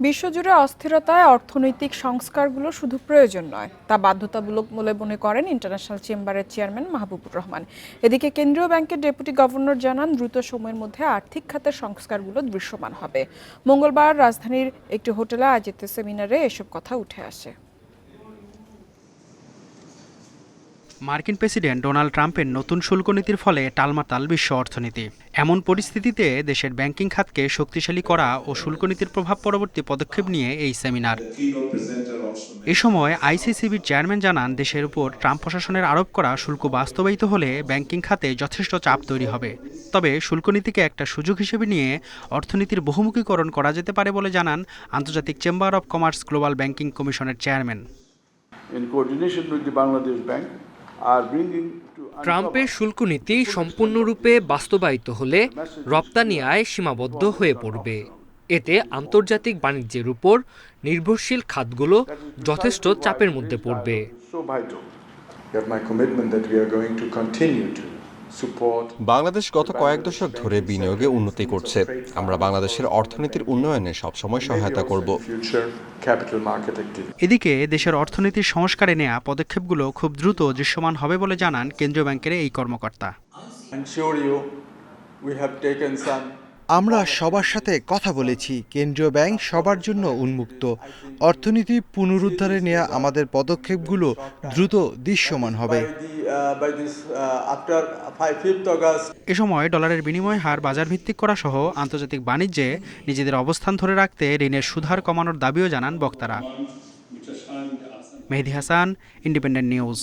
বিশ্বজুড়ে অস্থিরতায় অর্থনৈতিক সংস্কারগুলো শুধু প্রয়োজন নয়, তা বাধ্যতামূলক বলে মনে করেন ইন্টারন্যাশনাল চেম্বারের চেয়ারম্যান মাহবুবুর রহমান। এদিকে কেন্দ্রীয় ব্যাংকের ডেপুটি গভর্নর জানান, দ্রুত সময়ের মধ্যে আর্থিক খাতের সংস্কারগুলো দৃশ্যমান হবে। মঙ্গলবার রাজধানীর একটি হোটেলে আয়োজিত সেমিনারে এসব কথা উঠে আসে। মার্কিন প্রেসিডেন্ট ডোনাল্ড ট্রাম্পের নতুন শুল্ক নীতির ফলে টালমাতাল বিশ্ব অর্থনীতি। এমন পরিস্থিতিতে দেশের ব্যাংকিং খাতকে শক্তিশালী করা ও শুল্ক নীতির প্রভাব পরবর্তী পদক্ষেপ নিয়ে এই সেমিনার। এ সময় আইসিসিবির চেয়ারম্যান জানান, দেশের উপর ট্রাম্প প্রশাসনের আরোপ করা শুল্ক বাস্তবায়িত হলে ব্যাংকিং খাতে যথেষ্ট চাপ তৈরি হবে। তবে শুল্ক নীতিকে একটা সুযোগ হিসেবে নিয়ে অর্থনীতির বহুমুখীকরণ করা যেতে পারে বলে জানান আন্তর্জাতিক chamber of commerce global banking কমিশনের চেয়ারম্যান। ট্রাম্পের শুল্ক নীতি সম্পূর্ণরূপে বাস্তবায়িত হলে রপ্তানি আয় সীমাবদ্ধ হয়ে পড়বে। এতে আন্তর্জাতিক বাণিজ্যের উপর নির্ভরশীল খাতগুলো যথেষ্ট চাপের মধ্যে পড়বে। বাংলাদেশ গত কয়েক দশক ধরে বিনিয়োগে উন্নতি করছে। আমরা বাংলাদেশের অর্থনীতির উন্নয়নে সবসময় সহায়তা করব. এদিকে দেশের অর্থনীতির সংস্কারে নেওয়া পদক্ষেপগুলো খুব দ্রুত দৃশ্যমান হবে বলে জানান কেন্দ্রীয় ব্যাংকের এই কর্মকর্তা। আমরা সবার সাথে কথা বলেছি। কেন্দ্রীয় ব্যাংক সবার জন্য উন্মুক্ত। অর্থনীতি পুনরুদ্ধারে নেওয়া আমাদের পদক্ষেপগুলো দ্রুত দৃশ্যমান হবে। Uh, uh, after 5th August. এ সময় ডলারের বিনিময় হার বাজার ভিত্তিক করা সহ আন্তর্জাতিক বাণিজ্যে নিজেদের অবস্থান ধরে রাখতে ঋণের সুধার কমানোর দাবিও জানান বক্তারা। Mehedi Hasan independent news